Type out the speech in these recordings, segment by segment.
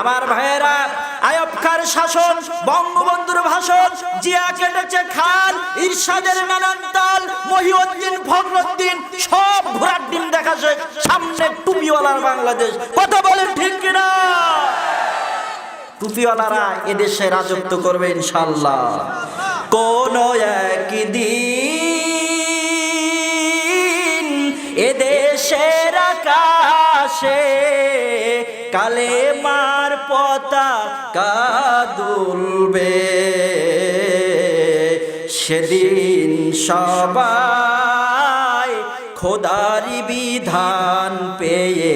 আমার ভাইয়েরা আয়বকার শাসন, বঙ্গবন্ধুর ভাষণ, জিয়া কেটেছে খাল, ইরশাদের নানান তাল, মহিউদ্দিন ফখরুদ্দিন, সব ঘোরার দিন দেখা শেষ সামনে টুপিওয়ালার বাংলাদেশ। কথা বলেন ঠিক কিনা? টুপিওয়ালারা এদেশে রাজত্ব করবে ইনশাল্লাহ। কোন একদিন এদেশের আকাশে কালে মার পতাকা দুলবে সেদিন সবাই খোদারি বিধান পেয়ে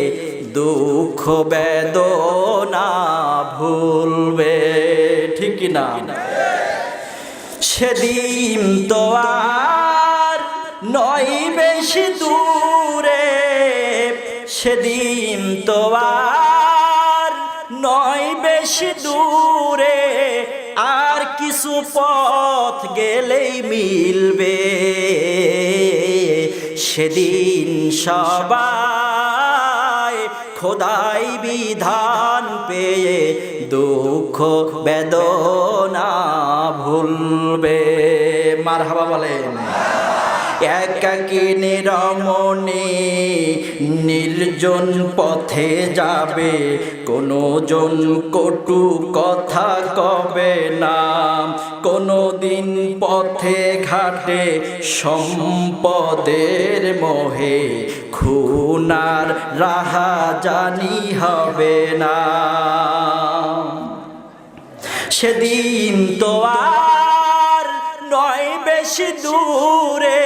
দুঃখ বেদনা ভুলবে, ঠিক না? সেদিন তো আর নয় বেশি দূরে, সেদিন তো আর কিছু পথ গেলেই মিলবে। সেদিন সবাই খোদাই বিধান পেয়ে দুঃখ বেদনা ভুলবে। মার হাবা বলেন। একাকি নিরমণি নির্জন পথে যাবে কোনো জন কটু কথা কবে না কোনো দিন পথে ঘাটে সম্পদের মোহে, খুনার রাহা জানি হবে না। সেদিন তো আর নয় বেশি দূরে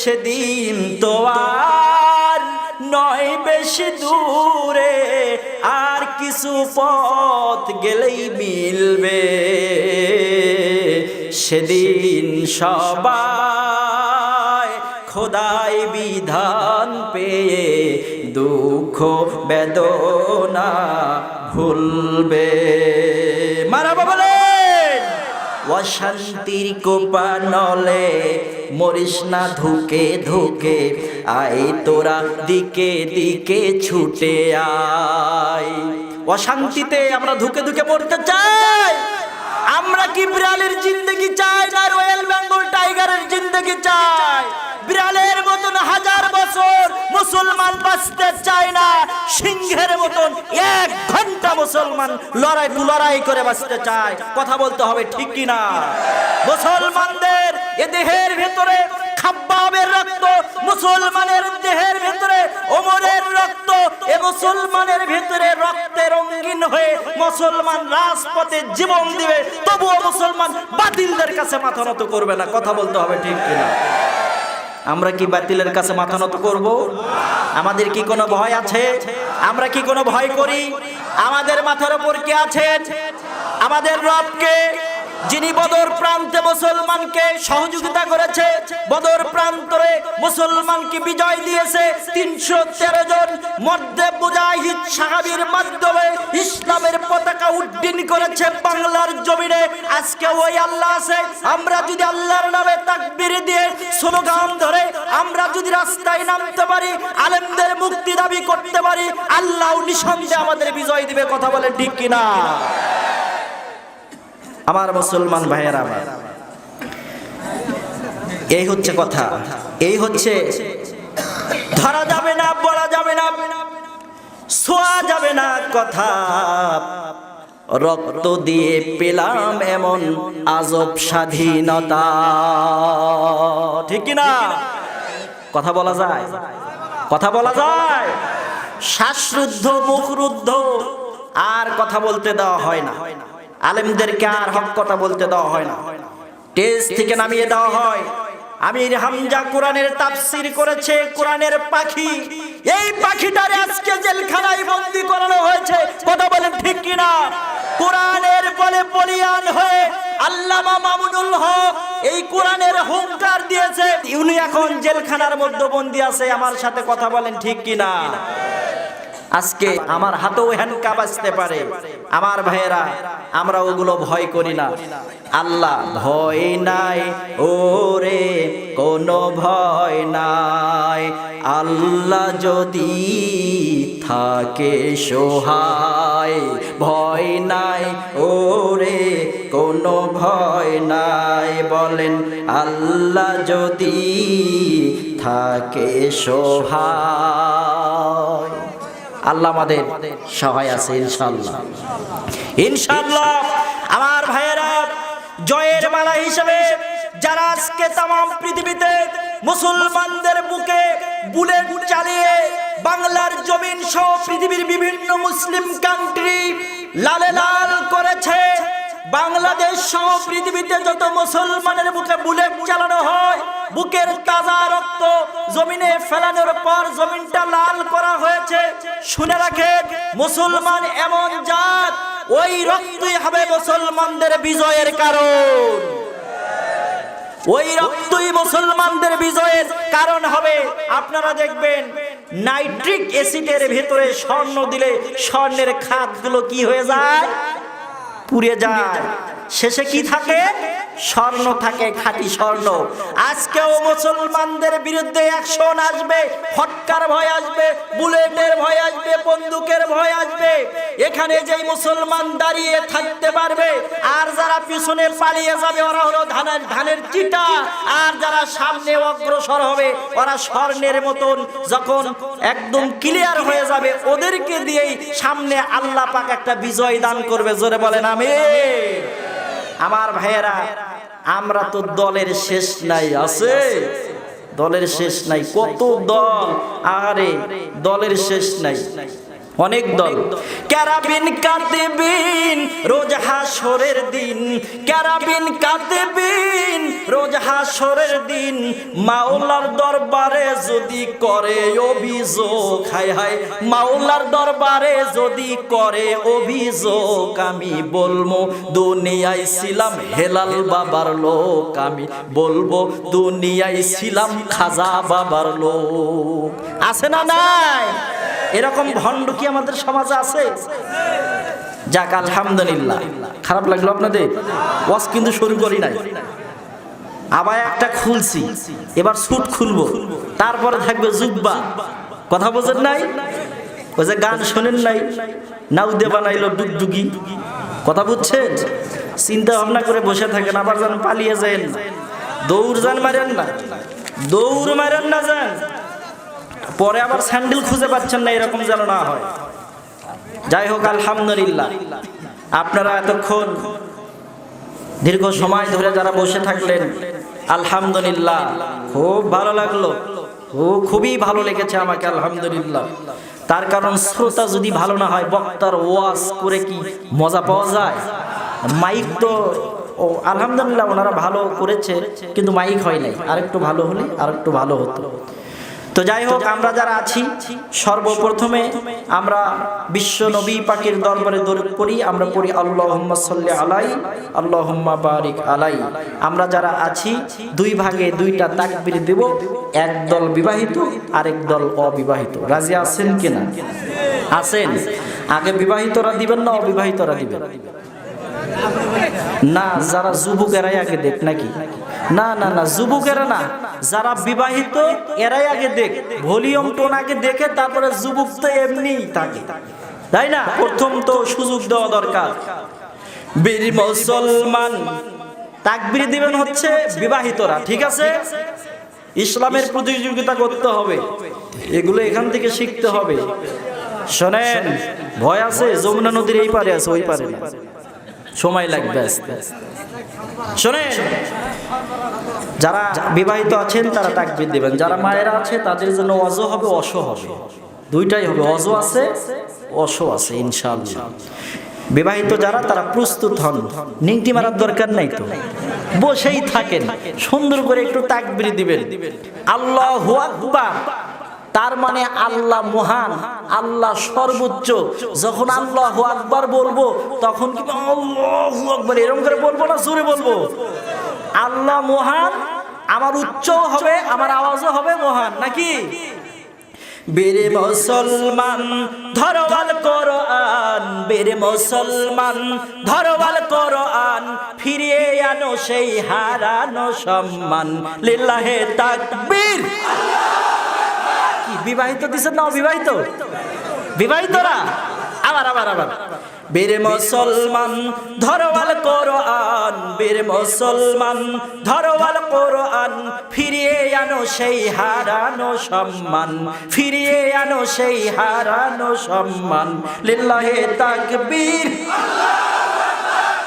সেদিন তো আর নয় বেশি দূরে, আর কিছু পথ গেলেই মিলবে। সেদিন সবাই খোদাই বিধান পেয়ে দুঃখ, বেদনা ভুলবে। মারা বলেন অশান্তির কোপানলে মরিস না ধুকে ধুকে, আয় তোরা দিকে দিকে ছুটে আয়। অশান্তিতে আমরা ধুকে ধুকে পড়তে চাই। আমরা কি বিড়ালের জিন্দগি চাই না রয়্যাল বেঙ্গল টাইগারের জিন্দগি চাই? বিড়ালের মতন হাজার বছর মুসলমান বাঁচতে চায় না। সিংহের মতন এক ঘণ্টা মুসলমান লড়াই লড়াই করে বাঁচতে চায়। কথা বলতে হবে ঠিক কি না? মুসলমানদের এ দেহের ভেতরে খাব্বাবের রক্ত, মুসলমানের দেহের ভেতরে এ মুসলমানের ভেতরে রক্তে রঙিন হয়ে মুসলমান রাজপথে জীবন দিবে, তবুও মুসলমান বাতিলদের কাছে মাথা নত করবে না। কথা বলতে হবে ঠিক কিনা? আমরা কি বাতিলের কাছে মাথা নত করব? আমাদের কি কোনো ভয় আছে? আমরা কি কোনো ভয় করি? আমাদের মাথার উপর কে আছে? আমাদের রবকে যিনি বদর প্রান্তে মুসলমানকে সহযোগিতা করেছে, বদর প্রান্তরে মুসলমানকে বিজয় দিয়েছে তিনশো তেরো জন মধ্যে মুজাহিদ সাহাবির মাধ্যমে ইসলামের পতাকা উড্ডীন করেছে বাংলার জমিনে। আজকে ওই আল্লাহ আছে। আমরা যদি আল্লাহর নামে তাকবির দিয়ে স্লোগান ধরে, আমরা যদি রাস্তায় নামতে পারি, আলেমদের মুক্তি দাবি করতে পারি, আল্লাহ নিঃসন্দেহে আমাদের বিজয় দিবে, কথা বলে ঠিক কিনা? আমার মুসলমান ভাইয়ের আমার। এই হচ্ছে কথা। এই হচ্ছে ধরা যাবে না, বলা যাবে না, ছোঁয়া যাবে না কথা। রক্ত দিয়ে পেলাম এমন আজব স্বাধীনতা। ঠিক না কথা বলা যায়। কথা বলা যায়। শ্বাসরুদ্ধ, মুখরুদ্ধ, আর কথা বলতে দেওয়া হয় না হয় না। আলেমদেরকে আর হক কথা বলতে দেওয়া হয় না। টেজ থেকে নামিয়ে দেওয়া হয়। আমির হামজা কোরআনের তাফসির করেছে, কোরআনের পাখি। এই পাখিটারে আজকে জেলখানায় বন্দি করানো হয়েছে। কথা বলেন ঠিক কিনা? কোরআনের বলে বলিয়ান হয়ে আল্লামা মামুনুল হক এই কোরআনের হুঙ্কার দিয়েছে, উনি এখন জেলখানার মধ্যে বন্দি আছে। আমার সাথে কথা বলেন ঠিক কিনা? আজকে আমার হাতেও হ্যান্ডকাপ আসতে পারে। আমার ভাইয়েরা, আমরা ওগুলো ভয় করি না। আল্লাহ ভয় নাই, ওরে কোনো ভয় নাই। আল্লাহ যদি থাকে সোহায় ভয় নাই, ওরে কোনো ভয় নাই। বলেন, আল্লাহ যদি থাকে সোহায় আল্লাহ আমাদের সহায় আছে ইনশাল্লাহ ইনশাল্লাহ আমার ভাইয়েরা, জয়ের মালা হিসেবে যারা আজকে তাম পৃথিবীতে মুসলমানদের বুকে বুলেট চালিয়ে বাংলার জমিন সহ পৃথিবীর বিভিন্ন মুসলিম কান্ট্রি লালে লাল করেছে বাংলাদেশ সহ পৃথিবীতে যত মুসলমানের বুকে বুলেট চালানো হয়, বুকের তাজা রক্ত জমিনে ফেলানোর পর জমিনটা লাল করা হয়েছে। শুনে রাখেন, মুসলমান এমন জাত, ওই রক্তই হবে মুসলমানদের বিজয়ের কারণ। ওই রক্তই মুসলমানদের বিজয়ের কারণ হবে। আপনারা দেখবেন, নাইট্রিক অ্যাসিডের ভেতরে স্বর্ণ দিলে স্বর্ণের খাতগুলো কি হয়ে যায়? পুড়ে যায়। শেষে কি থাকে? স্বর্ণ থাকে খাঁটি স্বর্ণ। আজকেও মুসলমানদের বিরুদ্ধে অ্যাকশন আসবে ফটকার ভয় আসবে, বুলেটের ভয় আসবে, বন্দুকের ভয় আসবে। এখানে যেই মুসলমান দাঁড়িয়ে থাকতে পারবে, আর যারা পিছনে পালিয়ে যাবে, ওরা হলো ধানের ধানের চিটা। আর যারা সামনে অগ্রসর হবে, ওরা স্বর্ণের মতন যখন একদম ক্লিয়ার হয়ে যাবে, ওদেরকে দিয়েই সামনে আল্লাহ পাক একটা বিজয় দান করবে। জোরে বলেন আমি আমার ভাইয়েরা, আমরা তো দলের শেষ নাই, আছে? দলের শেষ নাই, কত দল? আরে, দলের শেষ নাই। অনেক দল। ক্যারাবিন কাতেবিন, রোজ হাসরের দিন। ক্যারাবিন কাতেবিন, রোজ হাসরের দিন। মাওলার দরবারে যদি করে অভিযোগ হায় হায় মাওলার দরবারে যদি করে অভিযোগ, আমি বলব, দুনিয়ায় ছিলাম হেলাল বাবার লোক। আমি বলব, দুনিয়ায় ছিলাম খাজা বাবার লোক। আছে না নাই? এরকম ভণ্ড কি আমাদের সমাজে আছে? যাক, আলহামদুলিল্লাহ। খারাপ লাগল আপনাদের? ওয়াজ কিন্তু শুরু করি নাই। আবার একটা খুলছি। এবার স্যুট খুলবো। তারপরে থাকবে জুব্বা। কথা বোঝেন নাই? ওই যে গান শোনেন নাই? নাউ নাউদে বানাইলো ডুগডুগি। কথা বুঝছেন? চিন্তা ভাবনা করে বসে থাকেন, আবার যেন পালিয়ে যান। দৌড় যান মারেন না। দৌড় মারেন না যান। পরে আবার স্যান্ডেল খুঁজে পাচ্ছেন না, এরকম যেন না হয়। যাই হোক, আলহামদুলিল্লাহ। আপনারা এতক্ষণ দীর্ঘ সময় ধরে যারা বসে থাকলেন, আলহামদুলিল্লাহ। খুব ভালো লাগল। ও, খুবই ভালো লেগেছে আমাকে, আলহামদুলিল্লাহ। তার কারণ শ্রোতা যদি ভালো না হয়, বক্তার ওয়াজ করে কি মজা পাওয়া যায়? মাইক তো, ও, আলহামদুলিল্লাহ, ওনারা ভালো করেছে, কিন্তু মাইক হয় নাই। আরেকটু ভালো হলে আরেকটু ভালো হতো। তো যাই হোক আমরা যারা আছি, সর্বপ্রথমে আমরা বিশ্ব নবী পাকের দরবারে দরুদ পড়ি, আমরা পড়ি আল্লাহুম্মা সাল্লি আলাই, আল্লাহুম্মা বারিক আলাই। আমরা যারা আছি, দুই ভাগে দুইটা তাকবীর দেব, এক দল বিবাহিত, আরেক দল অবিবাহিত। রাজি আছেন কিনা? আছেন। আগে বিবাহিতরা দিবেন না অবিবাহিতরা দিবেন? না, যারা যুবক এরাই আগে দেখ নাকি? না না না, যুবকেরা না। যারা বিবাহিত, এরাই আগে দেখ। ভলিউম টোন আগে দেখে, তারপরে যুবক তো এমনি থাকে। তাই না? প্রথম তো সুযোগ দেওয়া দরকার। বীর মুসলমান। তাকবির দিবেন হচ্ছে বিবাহিতরা, ঠিক আছে? ইসলামের প্রতিযোগিতা করতে হবে। এগুলো এখান থেকে শিখতে হবে। শোনেন, ভয় আছে, যমুনা নদীর এই পারে আছে, ওই পারে সময় লাগবে আস্তে আস্তে। শোনেন, যারা বিবাহিত আছেন, তারা তাকবির দিবেন। যারা মায়েরা আছে, তাদের জন্য অজ হবে অশ হবে। দুইটাই হবে অজ আছে অশ আছে, ইনশাআল্লাহ। বিবাহিত যারা, তারা প্রস্তুত হন। নিংটি মারার দরকার নাই তো। বসেই থাকেন, সুন্দর করে একটু তাকবির দিবেন। আল্লাহ আকবার। তার মানে আল্লাহ মহান, আল্লাহ সর্বোচ্চ। যখন আল্লাহ আকবার বলব, তখন কি আল্লাহ আকবার, এরকম করে বলব না, জোরে বলব? আল্লাহ মহান, আমার উচ্চ হবে, আমার আওয়াজও হবে মহান, নাকি? বীর মুসলমান, ধরওয়াল কোরআন। বীর মুসলমান, ধরওয়াল কোরআন। ফিরিয়ে আনো সেই হারানো সম্মান। লিল্লাহে তাকবীর। কি বিবাহিত দিছেন না অবিবাহিত? বিবাহিতরা? আবার আবার আবার। বীর মুসলমান, ধরওয়াল কোরআন। বীর মুসলমান, ধরওয়াল কোরআন। ফিরিয়ে আনো সেই হারানো সম্মান। ফিরিয়ে আনো সেই হারানো সম্মান। লিল্লাহে তাকবীর।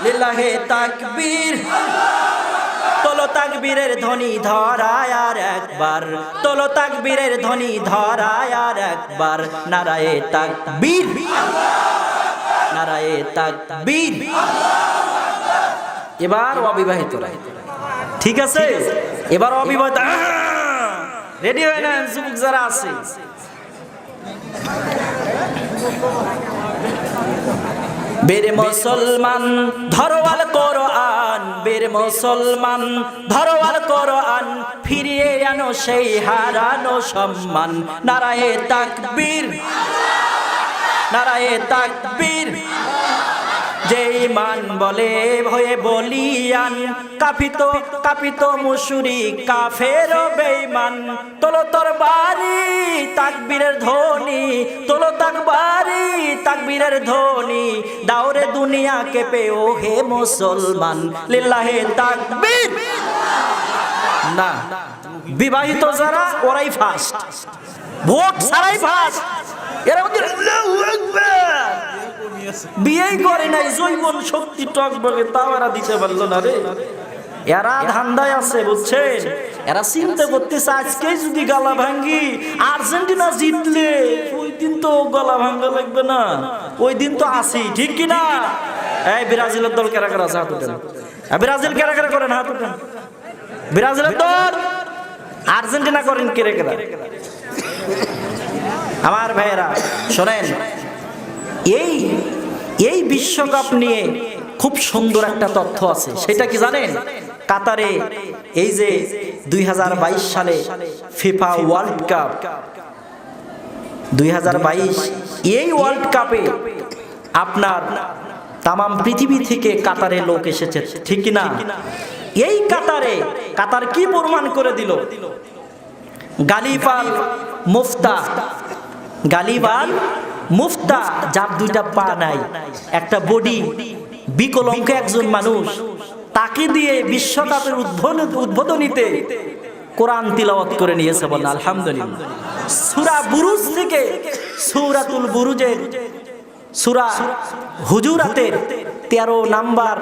লিল্লাহে তাকবীর। তোলো তাকবীরের ধ্বনি ধরায় আর একবার তোলো তাকবীরের ধ্বনি ধরায় আর একবার, নারায়ে তাকবীর। নারায়ে তাকবীর। এবার অবিবাহিতরা ঠিক আছে? এবার অবিবাহিত রেডি হয়ে না যুবক যারা আছে। বের মুসলমান, ধরওয়াল কোরআন, বের মুসলমান, ধরওয়াল কোরআন, ফিরিয়ে আনো সেই হারানো সম্মান। নারায়ে তাকবীর নারায়ে তাকবীর। যে ইমান বলে ভয়ে বলিয়ান, কাপিত কাপিত মুসুরি কাফের বেঈমান। তোলো তোর বাড়ি তাকবীরের ধ্বনি তাকবীরের ধ্বনি দাওরে দুনিয়া কেঁপে ও হে মুসলমান, লিল্লাহে তাকবীর। না, বিবাহিত যারা, ওরাই ফার্স্ট ভোট ছাড়াই ফার্স্ট এরা বিয়েই করে নাই, জৈবন শক্তি টক বগে তাও এরা দিতে পারল না রে। এরা ধান্দায় আছে, বুঝছেন? এরা চিন্তা করতেছে আজকে যদি গলা ভাঙ্গি, আর্জেন্টিনা জিতলে, ওই দিন তো গলা ভাঙ্গা লাগবে না। ওই দিন তো আসি ঠিক কি না? এই ব্রাজিলের দল কেরা কেরা হাত উঠেন। ব্রাজিল কেরা কেরা করেন, হাত উঠেন। ব্রাজিলের দল? আর্জেন্টিনা করেন কেরে কেরা? আমার ভাইয়েরা, শোনেন, এই এই বিশ্বকাপ নিয়ে খুব সুন্দর একটা তথ্য আছে, সেটা কি জানেন? কাতারে, এই যে দুই হাজার বাইশ সালে ফিফা ওয়ার্ল্ড কাপ। দুই হাজার বাইশ, এই ওয়ার্ল্ড কাপে আপনার তামাম পৃথিবী থেকে কাতারে লোক এসেছে, ঠিক না এই কাতারে, কাতার কি প্রমাণ করে দিল? গালিবাল মুফতা গালিবাল মুফতা, যার দুইটা পা নাই, একটা বডি বিকলঙ্ক একজন মানুষ তাকে দিয়ে বিশ্বকাপের উদ্বোধন উদ্বোধনীতে কোরআন তিলাওয়াত করে নিয়েছে বলে আলহামদুলিল্লাহ। সুরা বুরুজ থেকে সুরাতুল বুরুজের সুরা হুজুরাতের তেরো নাম্বার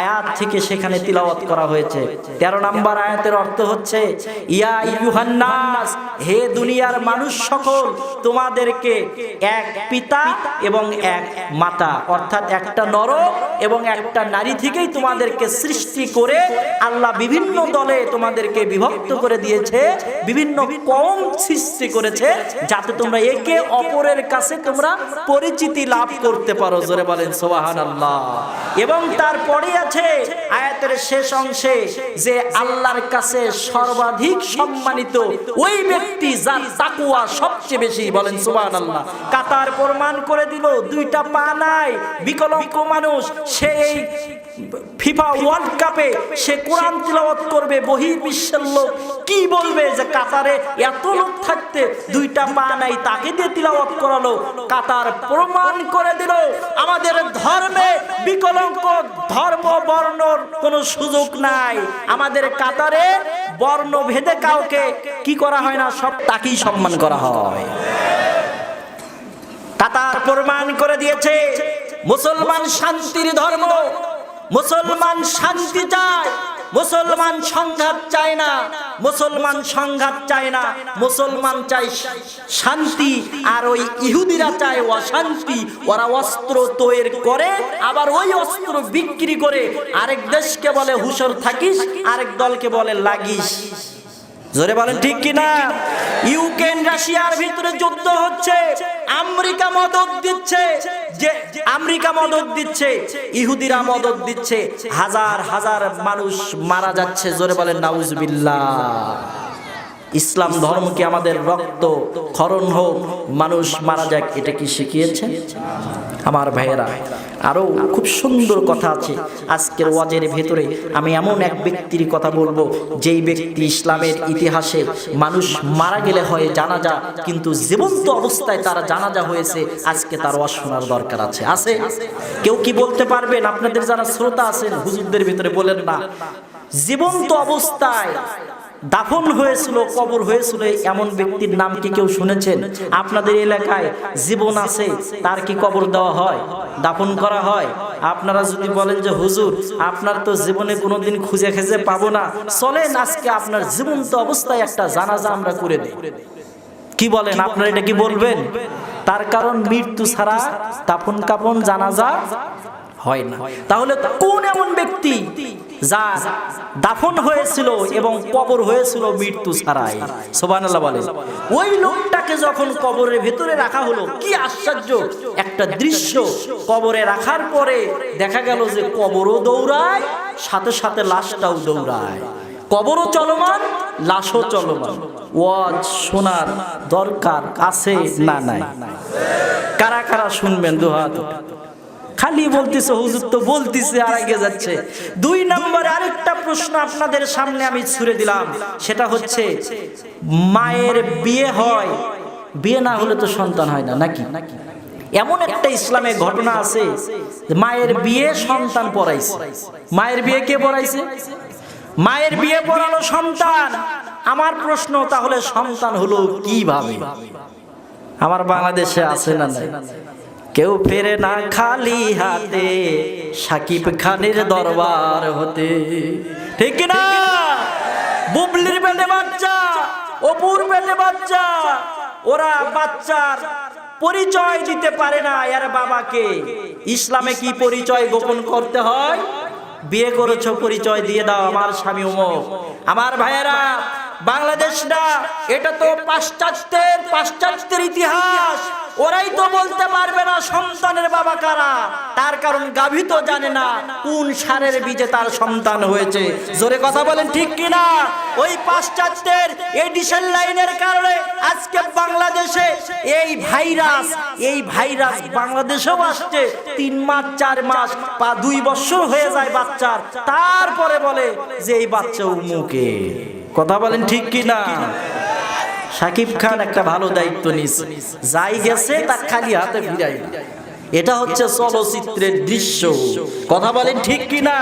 আয়াত থেকে সেখানে তিলাওয়াত করা হয়েছে। তেরো নাম্বার আয়াতের অর্থ হচ্ছে, ইয়া ইউহান্নাস হে দুনিয়ার মানুষ সকল, তোমাদেরকে এক পিতা এবং এক মাতা, অর্থাৎ একটা নর এবং একটা নারী থেকেই তোমাদেরকে সৃষ্টি করে আল্লাহ বিভিন্ন দলে তোমাদেরকে বিভক্ত করে দিয়েছে, বিভিন্ন কম সৃষ্টি করেছে, যাতে তোমরা একে অপরের কাছে তোমরা পরিচিতি লাভ করতে পারো। জোরে বলেন সোবাহান আল্লাহ এবং তারপরে আছে। আয়াতের শেষ অংশে যে আল্লাহর কাছে সর্বাধিক সম্মানিত ওই ব্যক্তি যার তাকুয়া সবচেয়ে বেশি, বলেন সুবহান আল্লাহ কাতার প্রমাণ করে দিল, দুইটা পা নাই বিকলাঙ্গ মানুষ সেই ফিফা ওয়ার্ল্ড কাপে, সে কোরআন তিলাওয়াত করবে বহি বিশ্বের লোক, কি বলবে যে কাতারে এত লোক থাকতে দুইটা পা নাই, তাকে দিয়ে তিলাওয়াত করালো। কাতার প্রমাণ করে দিল, আমাদের ধর্মে বিকলঙ্ক, ধর্ম বর্ণর কোনো সুযোগ নাই। আমাদের কাতারে বর্ণ ভেদে কাউকে কি করা হয় না, সব তাকেই সম্মান করা হয়। কাতার প্রমাণ করে দিয়েছে, মুসলমান শান্তির ধর্ম, মুসলমান শান্তি চায় মুসলমান সংঘাত চায় না, মুসলমান সংঘাত চায় না। মুসলমান চায় শান্তি, আর ওই ইহুদিরা চায় অশান্তি। ওরা অস্ত্র তৈরি করে, আবার ওই অস্ত্র বিক্রি করে। আরেক দেশকে বলে হুশর থাকিস, আরেক দলকে বলে লাগিস। জোরে বলেন, ঠিক কিনা? ইউক্রেন রাশিয়ার ভিতরে যুদ্ধ হচ্ছে, আমেরিকা মদত দিচ্ছে, যে আমেরিকা মদত দিচ্ছে, ইহুদিরা মদত দিচ্ছে, হাজার হাজার মানুষ মারা যাচ্ছে, জোরে বলেন, নাউজবিল্লাহ। ইসলাম ধর্মকে আমাদের রক্ত ক্ষরণ হোক, মানুষ মারা যাক, এটা কি শিখিয়েছে? আমার ভাইয়েরা আরও খুব সুন্দর কথা আছে। আজকের ওয়াজের ভেতরে আমি এমন এক ব্যক্তির কথা বলব, যেই ব্যক্তি ইসলামের ইতিহাসে মানুষ মারা গেলে হয় জানাজা, কিন্তু জীবন্ত অবস্থায় তারা জানাজা হয়েছে, আজকে তার ওয়াজ শোনার দরকার আছে। আছে? কেউ কি বলতে পারবেন? আপনাদের যারা শ্রোতা আছেন, হুজুরদের ভিতরে বলেন না। জীবন্ত অবস্থায় দাফন হয়েছিল, কবর হয়েছিল এমন ব্যক্তির নাম কি কেউ শুনেছেন? আপনাদের এলাকায় জীবন আছে, তার কি কবর দেওয়া হয়? দাফন করা হয়? আপনারা যদি বলেন যে, হুজুর, আপনার তো জীবনে কোনোদিন খুঁজে খুঁজে পাবো না। চলেন, আজকে আপনার জীবন্ত অবস্থায় একটা জানাজা আমরা করে দিই। কি বলেন, আপনারা এটা কি বলবেন? তার কারণ মৃত্যু ছাড়া দাফন কাপন জানাজা হয় না। তাহলে কোন এমন ব্যক্তি যা দাফন হয়েছিল এবং কবর হয়েছিল মৃত্যু ছাড়াই? সোবানাল্লাহ বলে। ওই লোকটাকে যখন কবরের ভেতরে রাখা হলো, কি আশ্চর্য! একটা দৃশ্য কবরে রাখার পরে দেখা গেল যে কবরও দৌড়ায়, সাথে সাথে লাশটাও দৌড়ায়। কবরও চলমান, লাশও চলমান। ওয়াজ শোনার দরকার আছে না নাই? কারা কারা শুনবেন দুহাত খালি বলতেছে, হুজুর তো বলতেছে আর আগে যাচ্ছে। দুই নম্বরে আরেকটা প্রশ্ন আপনাদের সামনে আমি ছুড়ে দিলাম। সেটা হচ্ছে, মায়ের বিয়ে হয়, বিয়ে না হলে তো সন্তান হয় না, নাকি? এমন একটা ইসলামে ঘটনা আছে মায়ের বিয়ে সন্তান পড়াইছে। মায়ের বিয়ে কে পড়াইছে? মায়ের বিয়ে পড়ালো সন্তান। আমার প্রশ্ন তাহলে সন্তান হলো কীভাবে? আমার বাংলাদেশে আছে না নাই? কেউ ফেরে না খালি হাতে সাকিব খানের দরবার হতে। ঠিক না? বুবলির পেটে বাচ্চা অপুর পেটে বাচ্চা ওরা বাচ্চার পরিচয় দিতে পারে না এর বাবাকে। ইসলামে কি পরিচয় গোপন করতে হয়? বিয়ে করেছ পরিচয় দিয়ে দাও আমার স্বামী উমক আমার ভাইয়েরা বাংলাদেশ না এটা তো পাশ্চাত্যের পাশ্চাত্যের ইতিহাস। ওরাই তো বলতে পারবে না সন্তানের বাবা কারা। তার কারণ গাভী তো জানে না কোন সারের বীজে তার সন্তান হয়েছে। জোরে কথা বলেন ঠিক কিনা? ওই পাশ্চাত্যের এডিশন লাইনের কারণে আজকে বাংলাদেশে এই ভাইরাস এই ভাইরাস বাংলাদেশেও আসছে। তিন মাস, চার মাস বা দুই বছর হয়ে যায় বাচ্চার। তারপরে বলে যে এই বাচ্চা উমুকে কথা বলেন ঠিক কি না সাকিব খান একটা ভালো দায়িত্ব নিছে যাই গেছে তা খালি হাতে ফিরাই। এটা হচ্ছে চলচ্চিত্রের দৃশ্য। কথা বলেন ঠিক কি না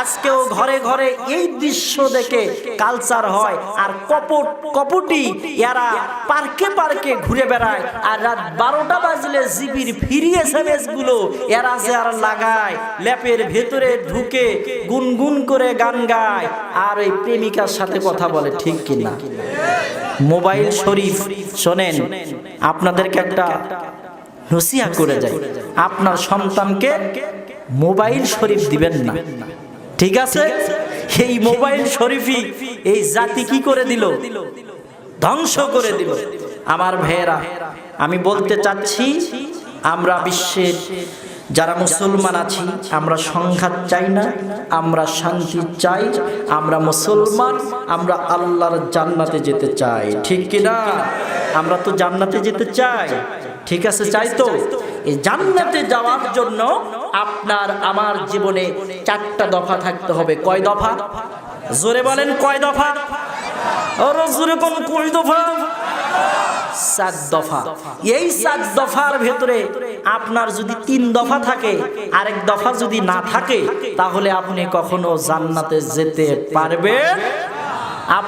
আজকেও ঘরে ঘরে এই দৃশ্য দেখে কালচার হয় আর কপট কপটি এরা পার্কে পার্কে ঘুরে বেড়ায় আর রাত বারোটা বাজলে জিবির ফিরি এসএমএসগুলো এরা যে আর লাগায় ল্যাপের ভেতরে ঢুকে গুনগুন করে গান গায় আর ওই প্রেমিকার সাথে কথা বলে ঠিক কিনা? মোবাইল শরীফ শোনেন, আপনাদেরকে একটা নসিহা করে যায় আপনার সন্তানকে মোবাইল শরীফ দিবেন না। ঠিক আছে? এই মোবাইল শরীফই এই জাতি কি করে দিল? ধ্বংস করে দিল। আমার ভেয়েরা আমি বলতে চাচ্ছি আমরা বিশ্বের যারা মুসলমান আছি, আমরা সংঘাত চাই না, আমরা শান্তি চাই, আমরা মুসলমান, আমরা আল্লাহর জান্নাতে যেতে চাই। ঠিক কিনা আমরা তো জান্নাতে যেতে চাই। ঠিক আছে, চাই তো। এই জান্নাতে যাওয়ার জন্য আপনার আমার জীবনে চারটা দফা থাকতে হবে। কয় দফা? জোরে বলেন কয় দফা? জোরে কোন কয় দফা? দফা। এই দফার ভেতরে আপনার যদি তিন দফা থাকে, আরেক দফা যদি না থাকে, তাহলে আপনি কখনো জান্নাতে যেতে পারবেন?